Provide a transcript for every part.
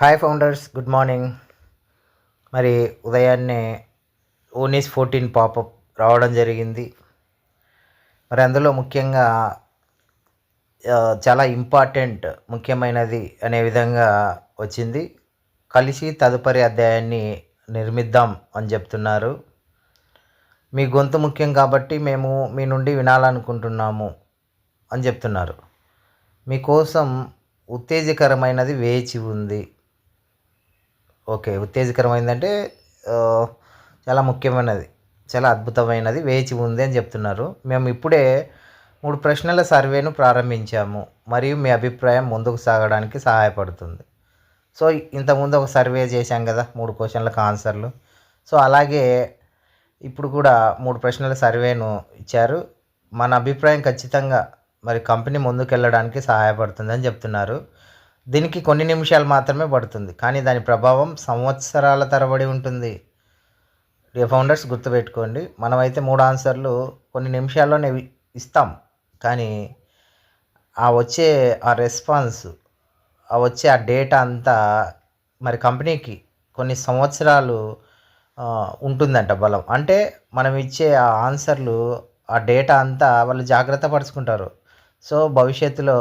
Hi founders good morning మరి ఉదయాన్నే ఓనీస్ fourteen popup రావడం జరిగింది. మరి అందులో ముఖ్యంగా చాలా ఇంపార్టెంట్ ముఖ్యమైనది అనే విధంగా వచ్చింది. కలిసి తదుపరి అధ్యాయాన్ని నిర్మిద్దాం అని చెప్తున్నారు. మీ గొంతు ముఖ్యం కాబట్టి మేము మీ నుండి వినాలనుకుంటున్నాము అని చెప్తున్నారు. మీకోసం ఉత్తేజకరమైనది వేచి ఉంది. ఓకే ఉత్తేజకరమైందంటే చాలా ముఖ్యమైనది చాలా అద్భుతమైనది వేచి ఉంది అని చెప్తున్నారు. మేము ఇప్పుడే మూడు ప్రశ్నల సర్వేను ప్రారంభించాము మరియు మీ అభిప్రాయం ముందుకు సాగడానికి సహాయపడుతుంది. సో ఇంతకుముందు ఒక సర్వే చేశాం కదా మూడు క్వశ్చన్లకు ఆన్సర్లు. సో అలాగే ఇప్పుడు కూడా మూడు ప్రశ్నల సర్వేను ఇచ్చారు. మన అభిప్రాయం ఖచ్చితంగా మరి కంపెనీ ముందుకెళ్ళడానికి సహాయపడుతుందని చెప్తున్నారు. దీనికి కొన్ని నిమిషాలు మాత్రమే పడుతుంది. కానీ దాని ప్రభావం సంవత్సరాల తరబడి ఉంటుంది. డియర్ ఫౌండర్స్ గుర్తుపెట్టుకోండి మనమైతే మూడు ఆన్సర్లు కొన్ని నిమిషాల్లోనే ఇస్తాం. కానీ ఆ వచ్చే ఆ రెస్పాన్స్ ఆ వచ్చే ఆ డేటా అంతా మరి కంపెనీకి కొన్ని సంవత్సరాలు ఉంటుందంట బలం. అంటే మనం ఇచ్చే ఆ ఆన్సర్లు ఆ డేటా అంతా వాళ్ళు జాగ్రత్త పరుచుకుంటారు. సో భవిష్యత్తులో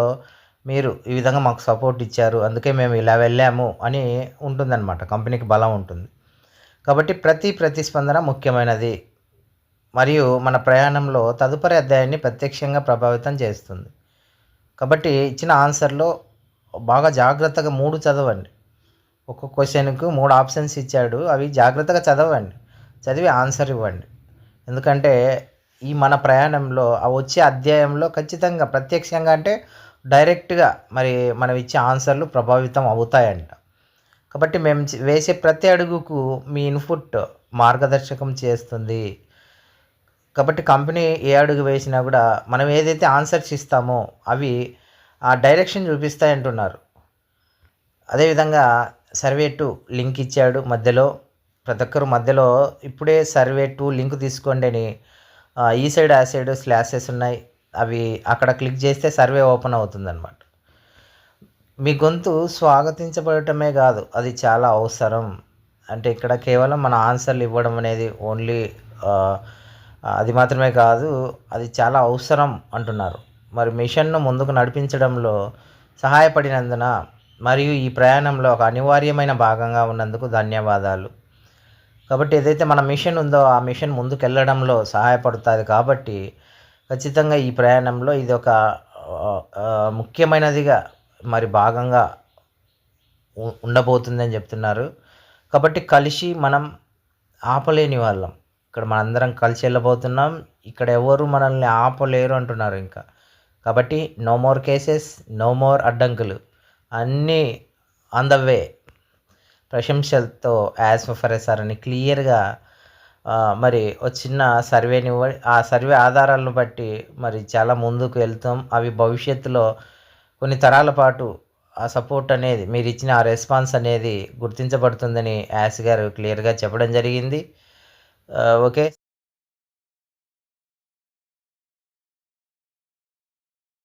మీరు ఈ విధంగా మాకు సపోర్ట్ ఇచ్చారు అందుకే మేము ఇలా వెళ్ళాము అని ఉంటుందన్నమాట. కంపెనీకి బలం ఉంటుంది. కాబట్టి ప్రతి ప్రతిస్పందన ముఖ్యమైనది. మరియు మన ప్రయాణంలో తదుపరి అధ్యాయాన్ని ప్రత్యక్షంగా ప్రభావితం చేస్తుంది. కాబట్టి ఇచ్చిన ఆన్సర్లో బాగా జాగ్రత్తగా మూడు చదవండి. ఒక్కొక్క క్వశ్చన్కు మూడు ఆప్షన్స్ ఇచ్చాడు. అవి జాగ్రత్తగా చదవండి. చదివి ఆన్సర్ ఇవ్వండి. ఎందుకంటే ఈ మన ప్రయాణంలో ఆ వచ్చే అధ్యాయంలో ఖచ్చితంగా ప్రత్యక్షంగా అంటే డైరెక్ట్గా మరి మనం ఇచ్చే ఆన్సర్లు ప్రభావితం అవుతాయంట. కాబట్టి మేము వేసే ప్రతి అడుగుకు మీ ఇన్పుట్ మార్గదర్శకం చేస్తుంది. కాబట్టి కంపెనీ ఏ అడుగు వేసినా కూడా మనం ఏదైతే ఆన్సర్స్ ఇస్తామో అవి ఆ డైరెక్షన్ చూపిస్తాయి అంటున్నారు. అదేవిధంగా సర్వే టూ లింక్ ఇచ్చాడు మధ్యలో. ప్రతి ఒక్కరు మధ్యలో ఇప్పుడే సర్వే టూ లింక్ తీసుకోండి అని ఈ సైడ్ ఆ సైడ్ స్లాసెస్ ఉన్నాయి. అవి అక్కడ క్లిక్ చేస్తే సర్వే ఓపెన్ అవుతుందన్నమాట. మీ గొంతు స్వాగతించబడటమే కాదు అది చాలా అవసరం. అంటే ఇక్కడ కేవలం మన ఆన్సర్లు ఇవ్వడం అనేది ఓన్లీ అది మాత్రమే కాదు అది చాలా అవసరం అంటున్నారు. మరి మిషన్ను ముందుకు నడిపించడంలో సహాయపడినందున మరియు ఈ ప్రయాణంలో ఒక అనివార్యమైన భాగంగా ఉన్నందుకు ధన్యవాదాలు. కాబట్టి ఏదైతే మన మిషన్ ఉందో ఆ మిషన్ ముందుకు వెళ్ళడంలో సహాయపడుతుంది కాబట్టి ఖచ్చితంగా ఈ ప్రయాణంలో ఇది ఒక ముఖ్యమైనదిగా మరి భాగంగా ఉండబోతుందని చెప్తున్నారు. కాబట్టి కలిసి మనం ఆపలేని వాళ్ళం. ఇక్కడ మనందరం కలిసి వెళ్ళబోతున్నాం. ఇక్కడ ఎవరు మనల్ని ఆపలేరు అంటున్నారు ఇంకా. కాబట్టి no more cases no more అడ్డంకులు. అన్నీ ఆన్ ద వే ప్రశంసలతో యాజ్ ఫర్ సార్ అని క్లియర్గా మరి ఒక చిన్న సర్వేని ఆ సర్వే ఆధారాలను బట్టి మరి చాలా ముందుకు వెళ్తాం. అవి భవిష్యత్తులో కొన్ని తరాల పాటు ఆ సపోర్ట్ అనేది మీరు ఇచ్చిన ఆ రెస్పాన్స్ అనేది గుర్తించబడుతుందని యాస్ గారు క్లియర్గా చెప్పడం జరిగింది. ఓకే.